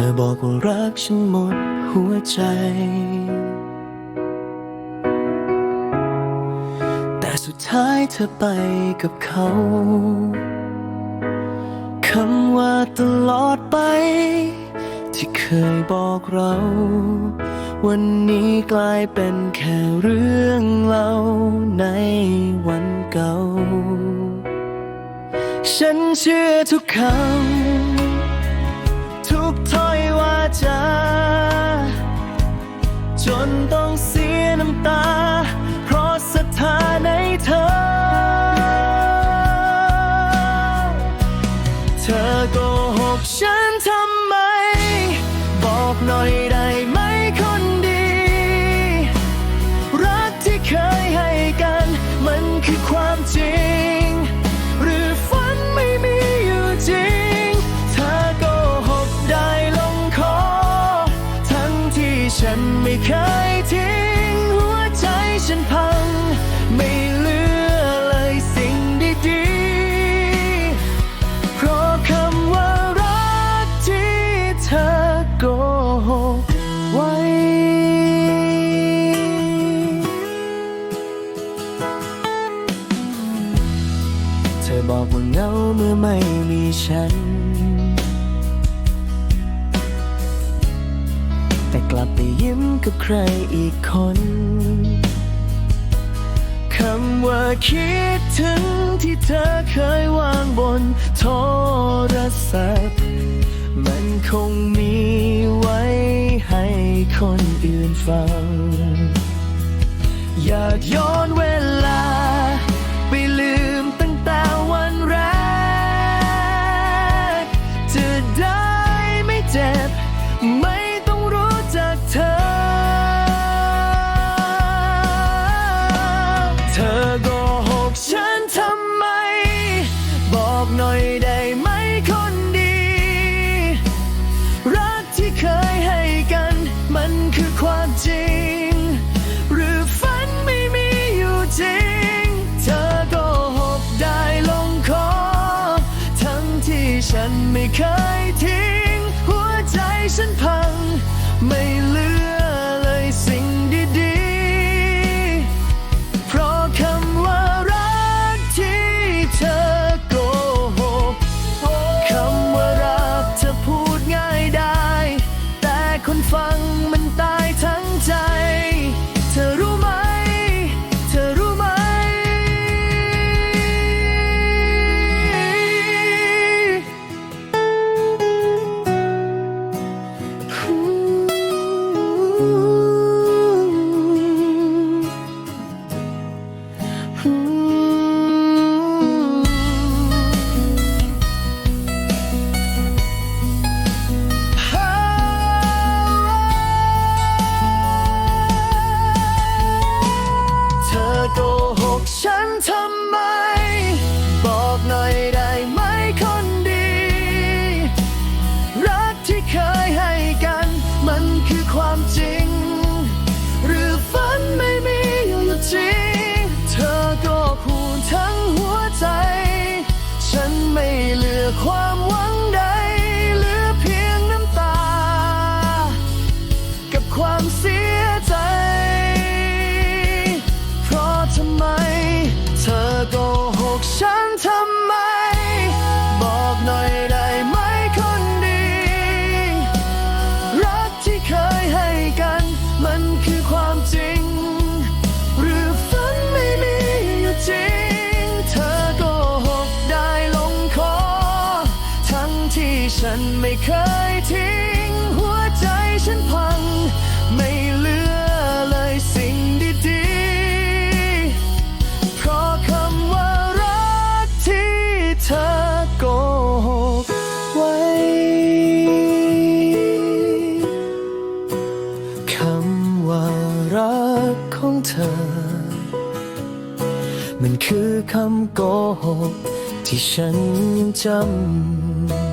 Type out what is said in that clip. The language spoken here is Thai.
ธอบอกว่ารักฉันหมดหัวใจ แต่สุดท้ายเธอไปกับเขา คำว่าตลอดไป ที่เคยบอกเรา วันนี้กลายเป็นแค่เรื่องเล่าในวันเก่า ฉันเชื่อทุกคำ จนต้องเสียน้ำตา เพราะศรัทธาในเธอ เธอโกหกฉันทำไม บอกหน่อยได้ไหมคนดี รักที่เคยให้กัน มันคือความจริง บอกว่าเหงาเมื่อไม่มีฉัน แต่กลับไปยิ้มกับใครอีกคนคำว่าคิดถึงที่เธอเคยวางบนโทรศัพท์ มันคงมีไว้ให้คนอื่นฟัง อยากย้อนเว น่อยได้ไหมคนดี รักที่เคยให้กัน มันคือความจริง หรือฝันไม่มีอยู่จริง เธอก็หกได้ลงคอ ทั้งที่ฉันไม่เคย เธอโกหกฉันทำไม บอกหน่อยได้ไหมคนดี รักที่เคยให้กัน มันคือความจริง หรือฝันไม่มีอยู่จริง เธอโกหกได้ลงคอ ทั้งที่ฉันไม่เคยทิ้ง หัวใจฉันพัง คำว่ารักของเธอ มันคือคำโกหกที่ฉันยังจำ